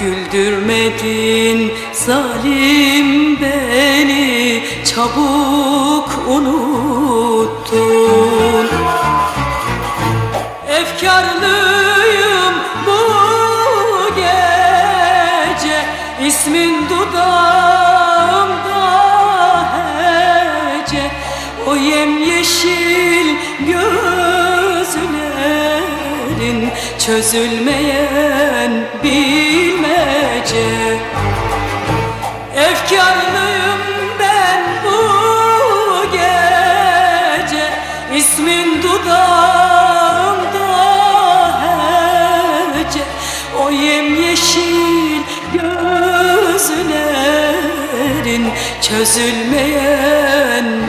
Güldürmedin zalim beni Çabuk unuttun. Efkarlıyım bu gece ismin dudağımda hece. O yemyeşil gözlerin Çözülmeyen bilmece çözülmeyen